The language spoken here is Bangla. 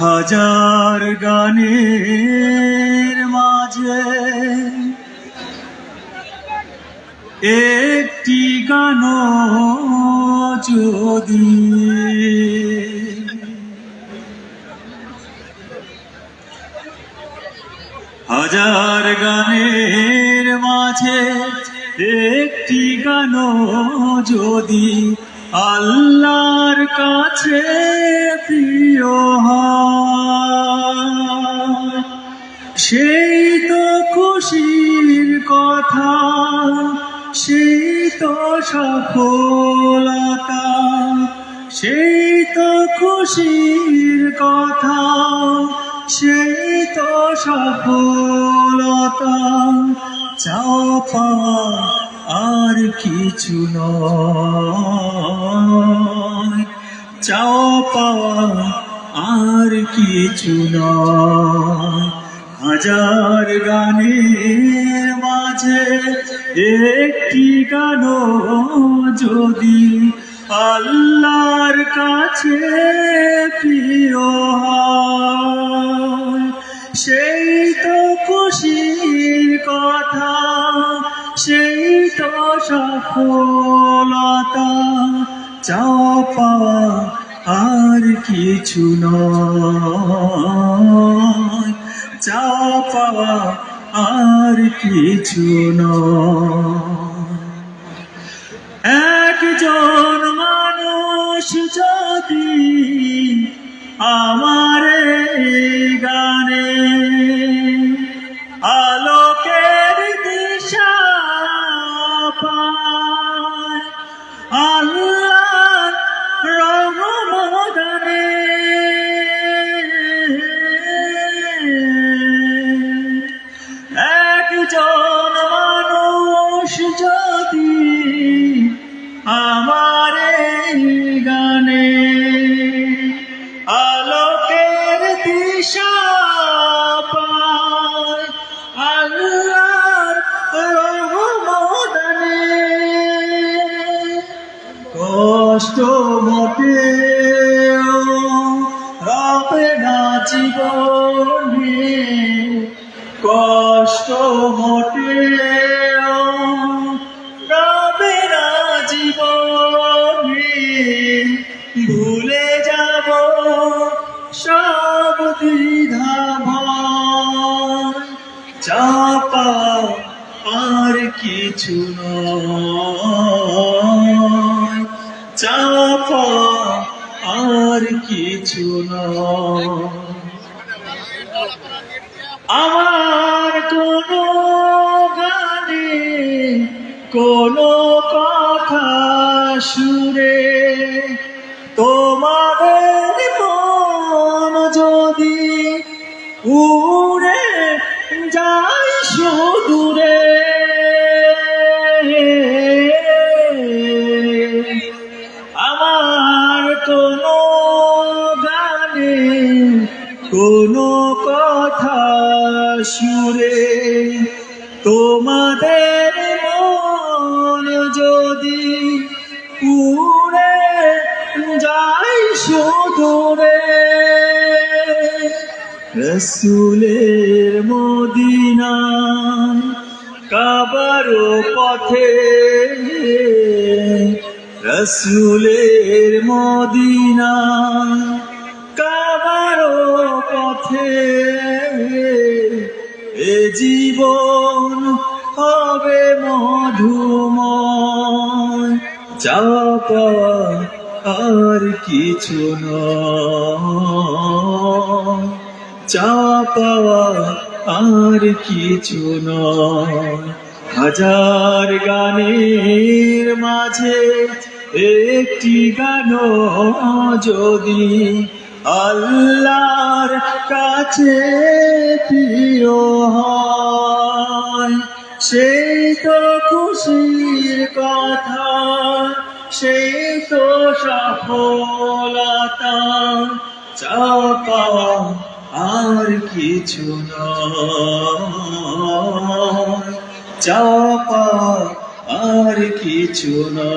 হাজার গানের মাঝে একটি গান যদি হাজার গানের মাঝে একটি গান যদি আল্লাহর কাছে সেই তো খুশির কথা, সেই তো সফলতা, সেই তো খুশির কথা, সেই তো সফলতা। পাওয়া আর কিছু নয়। চাও পাওয়া আর কিছু নয় হাজার গানের মাঝে একটি গান যদি আল্লাহর কাছে প্রিয় সেই তো খুশির কথা, সেই তো সফলতা চাও পাওয়া আর কিছু নয়। চাওয়া পাওয়া আর কিছু নয়। একজন মানুষ যদি আমার আমার দ্বিধা ভয় চাপা আর কিছু নয়। চাপা আর কিছু নয়। আমার কোনো গানে, কোনো কথা সুরে তোমাদের উড়ে যায় সুদূরে। আমার কোনো গানে, কোনো কথা সুরে। তোমাদের মন যদি উড়ে যায় সুদূরে রসুলের মদিনা কাবারো পথে রসুলের মদিনা কাবারো পথে এ জীবন হবে মধুময়। চাপা আর কিছু নয়। চাপা আর কিছু নয়। হাজার গানের মাঝে একটি গান যদি আল্লাহর কাছে প্রিয় হয়, সেই তো খুশির কথা, সেই তো সফলতা চাপা কিছু নয়। চাপা আর কিছু নয়।